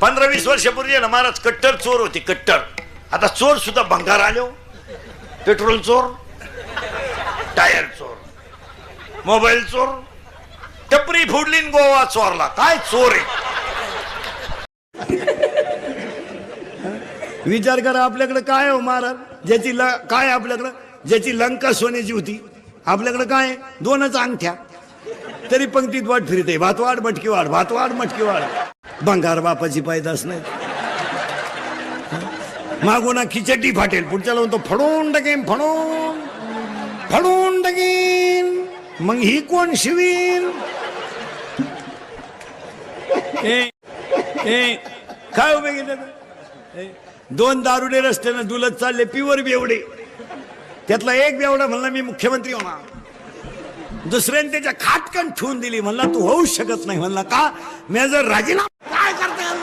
पंधरा वीस वर्षापूर्वी आहे ना महाराज कट्टर चोर होते कट्टर. आता चोर सुद्धा भंगार आलो हो. पेट्रोल चोर टायर चोर मोबाईल चोर टपरी फोडली गोवा चोरला. काय चोर आहे? विचार करा आपल्याकडे काय हो महाराज? ज्याची ल काय आपल्याकडं? ज्याची लंका सोन्याची होती. आपल्याकडे काय दोनच अंगठ्या. तरी पंक्तीत वाट फिरते. भातवाड मटकी वाढ भातवाड मटकी वाढ. भंगार बापाची पायदास नाही. मागून खिचडी फाटेल. पुढच्याला म्हणतो फडून टाकेन फडून फडून टाकेन मग ही कोण शिवीन काय उभे गेले? दोन दारुडे रस्त्यानं दुलत चालले पिवर बेवडे. त्यातला एक बेवडा म्हणला मी मुख्यमंत्री होणार. दुसऱ्याने त्याच्या खाटकन ठेवून दिली म्हणला तू होऊ शकत नाही. म्हणला का? मी जर राजीनामा काय करता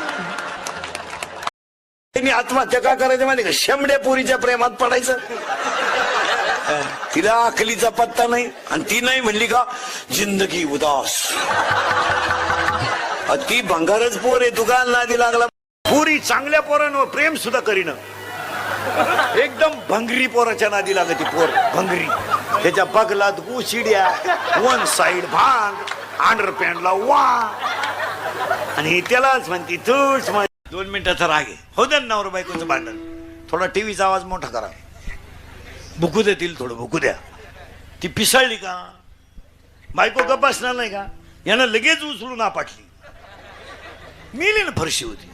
मी आत्महत्या का करायचं माहिती का? शेमड्या पोरीच्या प्रेमात पडायचं. तिला अकलीचा पत्ता नाही आणि ती नाही म्हणली का जिंदगी उदास. ती भंगारच पोर आहे तुका नादी लागला. पुरी चांगल्या पोरांवर प्रेम सुद्धा करीन. एकदम भंगरी पोराच्या नादी लागत ती पोर भंगरी. त्याच्या बगलात गुशिड्या वन साइड भांग अंडर पॅन्टला वा. आणि त्यालाच म्हणती तूच म्हण दोन मिनिटाचा राग आहे. हो द्या नवर बायकोचं भांडण. थोडा टीव्हीचा आवाज मोठा करा. भुकू देतील थोडं भुकू द्या. ती पिसळली का? बायको गप असणार नाही का? यानं लगेच उचलून आपटली. मिली ना फरशी होती.